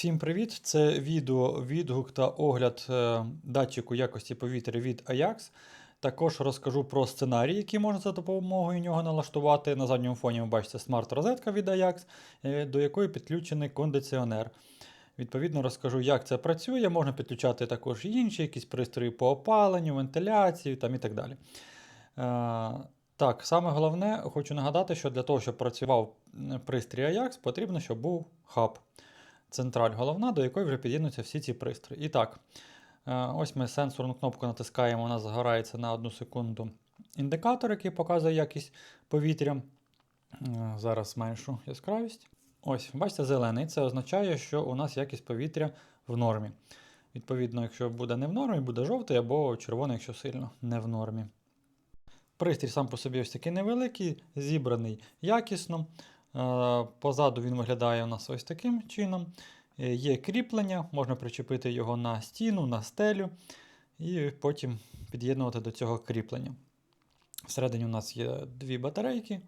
Всім привіт! Це відео, відгук та огляд е, датчику якості повітря від Ajax. Також розкажу про сценарій, який можна за допомогою нього налаштувати. На задньому фоні ви бачите смарт-розетка від Ajax, е, до якої підключений кондиціонер. Відповідно, розкажу, як це працює. Можна підключати також інші якісь пристрої по опаленню, вентиляції там і так далі. Е, Так, саме головне, хочу нагадати, що для того, щоб працював пристрій Ajax, потрібно, щоб був хаб централь головна, до якої вже під'єднуються всі ці пристрої. І так, е, ось ми сенсорну кнопку натискаємо, вона загорається на одну секунду індикатор, який показує якість повітря. Е, Зараз зменшу яскравість. Ось, бачите, зелений. Це означає, що у нас якість повітря в нормі. Відповідно, якщо буде не в нормі, буде жовтий або червоний, якщо сильно не в нормі. Пристрій сам по собі ось такий невеликий, зібраний якісно. Е, Позаду він виглядає у нас ось таким чином. Е, Є кріплення, можна причепити його на стіну, на стелю, і потім під'єднувати до цього кріплення. Всередині у нас є дві батарейки,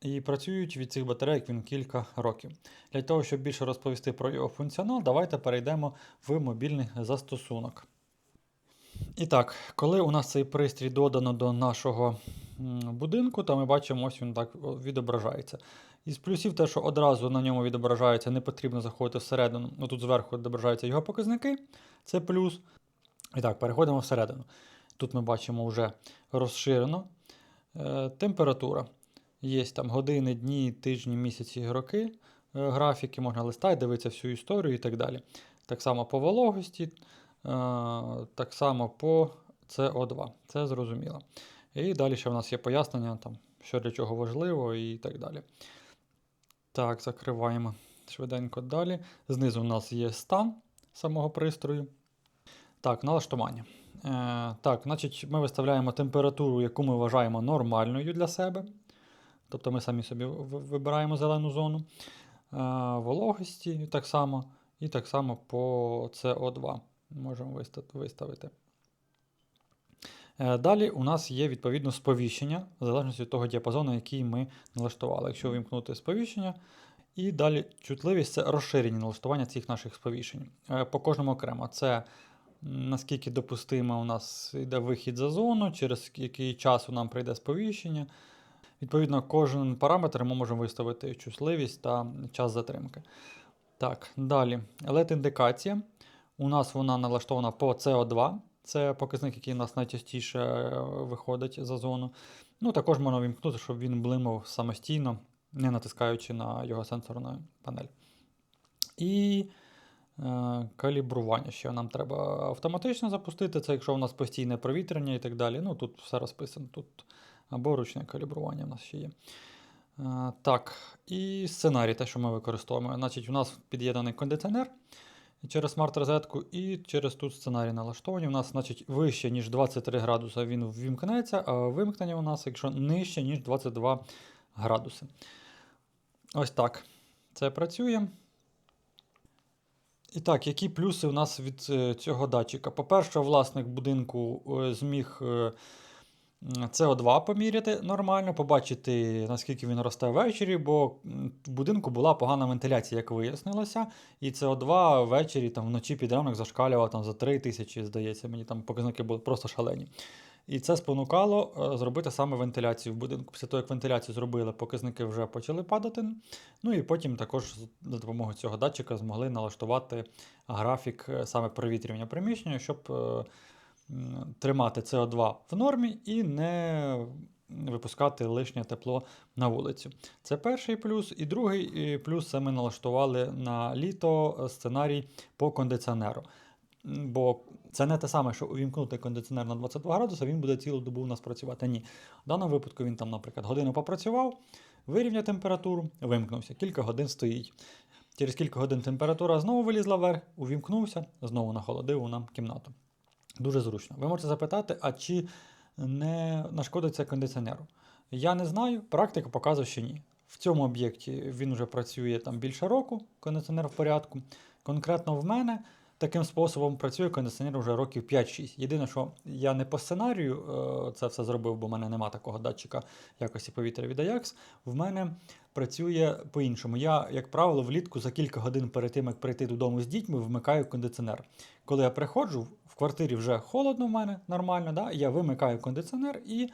і працюють від цих батарейок він кілька років. Для того, щоб більше розповісти про його функціонал, давайте перейдемо в мобільний застосунок. І так, коли у нас цей пристрій додано до нашого будинку, то ми бачимо, ось він так відображається. Із плюсів те, що одразу на ньому відображається, не потрібно заходити всередину. Ну, тут зверху відображаються його показники, це плюс. І так, переходимо всередину. Тут ми бачимо вже розширено е, температура. Є там години, дні, тижні, місяці, роки, е, графіки, можна листати, дивитися всю історію і так далі. Так само по вологості, е, так само по CO2. Це зрозуміло. І далі ще в нас є пояснення, там, що для чого важливо і так далі. Так, закриваємо швиденько далі. Знизу у нас є стан самого пристрою. Так, налаштування. Е, так, значить, ми виставляємо температуру, яку ми вважаємо нормальною для себе. Тобто ми самі собі вибираємо зелену зону. Е, вологості так само. І так само по CO2 можемо виставити. Е, Далі у нас є відповідно сповіщення, в залежності від того діапазону, який ми налаштували. Якщо вимкнути сповіщення, і далі чутливість це розширені налаштування цих наших сповіщень. Е, По кожному окремо. Це наскільки допустимо у нас йде вихід за зону, через який часу нам прийде сповіщення. Відповідно, кожен параметр ми можемо виставити чутливість та час затримки. Так, далі. LED-індикація. У нас вона налаштована по CO2. Це показник, який у нас найчастіше е, виходить за зону. Ну, також можна вімкнути, щоб він блимав самостійно, не натискаючи на його сенсорну панель. І е, калібрування ще нам треба автоматично запустити. Це якщо у нас постійне провітряння і так далі. Ну, тут все розписано. Тут або ручне калібрування у нас ще є. Е, так, і сценарій, те, що ми використовуємо. Значить, у нас під'єднаний кондиціонер через смарт-розетку і через тут сценарій налаштовані. У нас, значить, вище, ніж 23 градуси він ввімкнеться, а вимкнення у нас, якщо нижче, ніж 22 градуси. Ось так це працює. І так, які плюси у нас від е, цього датчика? По-перше, власник будинку е, зміг е, м, CO2 поміряти нормально, побачити, наскільки він росте ввечері, бо в будинку була погана вентиляція, як вияснилося. І CO2 ввечері там, вночі під ранок зашкалював там, за 3 тисячі, здається, мені там показники були просто шалені. І це спонукало е, зробити саме вентиляцію в будинку. Після того, як вентиляцію зробили, показники вже почали падати. Ну і потім також за допомогою цього датчика змогли налаштувати графік е, саме провітрювання приміщення, щоб е, тримати CO2 в нормі і не випускати лишнє тепло на вулицю. Це перший плюс. І другий плюс це ми налаштували на літо сценарій по кондиціонеру. Бо це не те саме, що увімкнути кондиціонер на 22 градуси, він буде цілу добу у нас працювати. Ні. В даному випадку він там, наприклад, годину попрацював, вирівняв температуру, вимкнувся, кілька годин стоїть. Через кілька годин температура знову вилізла вверх, увімкнувся, знову нахолодив нам кімнату. Дуже зручно. Ви можете запитати, а чи не нашкодить це кондиціонеру? Я не знаю, практика показує, що ні. В цьому об'єкті він вже працює там більше року, кондиціонер в порядку. Конкретно в мене таким способом працює кондиціонер вже років 5-6. Єдине, що я не по сценарію е, це все зробив, бо в мене нема такого датчика якості повітря від Ajax. В мене працює по-іншому. Я, як правило, влітку за кілька годин перед тим, як прийти додому з дітьми, вмикаю кондиціонер. Коли я приходжу, в квартирі вже холодно в мене нормально, да? я вимикаю кондиціонер і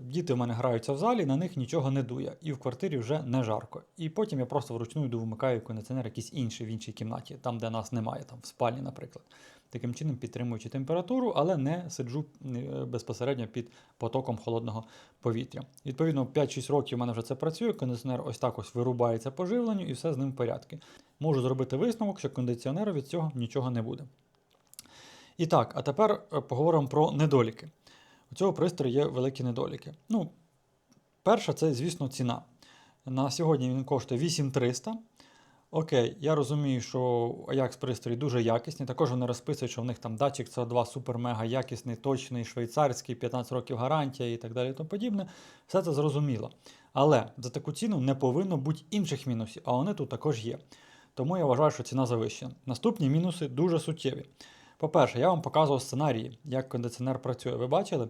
діти в мене граються в залі, на них нічого не дує. І в квартирі вже не жарко. І потім я просто вручну йду вмикаю кондиціонер якийсь інший в іншій кімнаті, там, де нас немає, там в спальні, наприклад. Таким чином підтримуючи температуру, але не сиджу е, безпосередньо під потоком холодного повітря. Відповідно, 5-6 років у мене вже це працює, кондиціонер ось так ось вирубається по живленню і все з ним в порядку. Можу зробити висновок, що кондиціонеру від цього нічого не буде. І так, а тепер е, поговоримо про недоліки. У цього пристрою є великі недоліки. Ну, перша, це, звісно, ціна. На сьогодні він коштує 8300. Окей, я розумію, що Ajax пристрої дуже якісні. Також вони розписують, що в них там датчик CO2 супер-мега якісний, точний, швейцарський, 15 років гарантія і так далі. і тому подібне. Все це зрозуміло. Але за таку ціну не повинно бути інших мінусів, а вони тут також є. Тому я вважаю, що ціна завищена. Наступні мінуси дуже суттєві. По-перше, я вам показував сценарії, як кондиціонер працює. Ви бачили?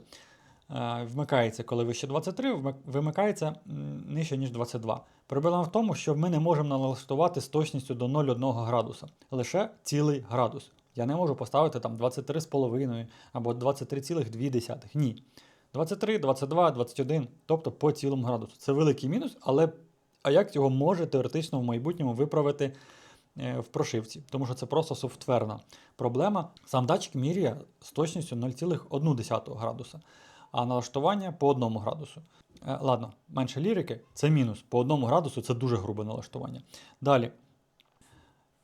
Вмикається, коли вище 23, вимикається нижче, ніж 22. Проблема в тому, що ми не можемо налаштувати з точністю до 0,1 градуса, лише цілий градус. Я не можу поставити там 23,5 або 23,2. Ні. 23, 22, 21, тобто по цілому градусу. Це великий мінус, але а як його може теоретично в майбутньому виправити е, в прошивці? Тому що це просто софтверна проблема. Сам датчик міряє з точністю 0,1 градуса, а налаштування по 1 градусу. Е, Ладно, менше лірики це мінус. По 1 градусу це дуже грубе налаштування. Далі.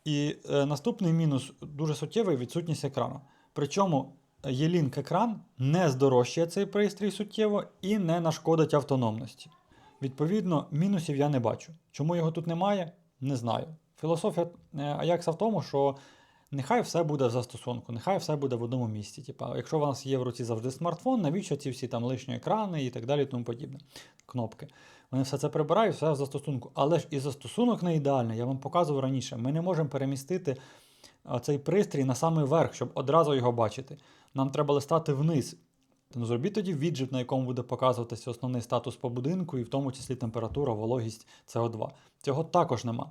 І е, наступний мінус дуже суттєвий відсутність екрану. Причому Є-Link екран не здорожчує цей пристрій суттєво і не нашкодить автономності. Відповідно, мінусів я не бачу. Чому його тут немає, не знаю. Філософія е, Аякса в тому, що нехай все буде в застосунку, нехай все буде в одному місці. Типа, якщо у нас є в руці завжди смартфон, навіщо ці всі там лишні екрани і так далі, тому подібне. Кнопки. Вони все це прибирають, все в застосунку. Але ж і застосунок не ідеальний, я вам показував раніше. Ми не можемо перемістити цей пристрій на самий верх, щоб одразу його бачити. Нам треба листати вниз. Ну, зробіть тоді віджит, на якому буде показуватися основний статус по будинку, і в тому числі температура, вологість СО2. Цього також нема.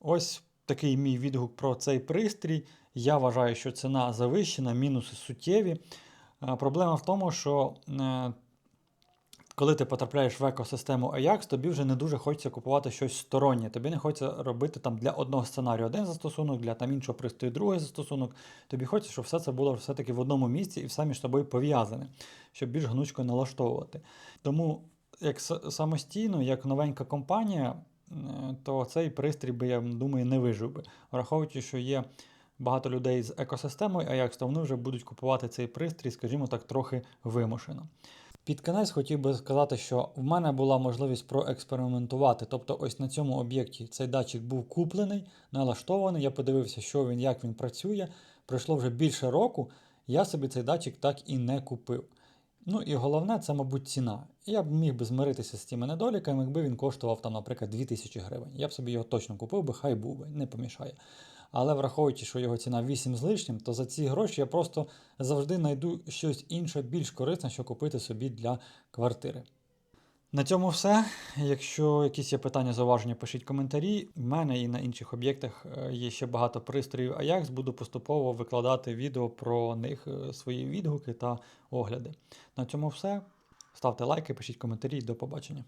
Ось такий мій відгук про цей пристрій. Я вважаю, що ціна завищена, мінуси суттєві. Е, Проблема в тому, що е, коли ти потрапляєш в екосистему Ajax, тобі вже не дуже хочеться купувати щось стороннє. Тобі не хочеться робити там для одного сценарію один застосунок, для там іншого пристрою другий застосунок. Тобі хочеться, щоб все це було все-таки в одному місці і все між собою пов'язане, щоб більш гнучко налаштовувати. Тому, як самостійно, як новенька компанія, то цей пристрій би, я думаю, не вижив би. Враховуючи, що є багато людей з екосистемою Ajax, то вони вже будуть купувати цей пристрій, скажімо так, трохи вимушено. Під кінець хотів би сказати, що в мене була можливість проекспериментувати. Тобто, ось на цьому об'єкті цей датчик був куплений, налаштований. Я подивився, що він, як він працює. Пройшло вже більше року. Я собі цей датчик так і не купив. Ну і головне, це, мабуть, ціна. Я б міг би змиритися з цими недоліками, якби він коштував там, наприклад, 2000 гривень. Я б собі його точно купив би, хай був би, не помішає. Але враховуючи, що його ціна 8 з лишнім, то за ці гроші я просто завжди знайду щось інше, більш корисне, що купити собі для квартири. На цьому все. Якщо якісь є питання, зауваження, пишіть коментарі. В мене і на інших об'єктах е, є ще багато пристроїв Ajax. Буду поступово викладати відео про них, е, свої відгуки та огляди. На цьому все. Ставте лайки, пишіть коментарі. До побачення.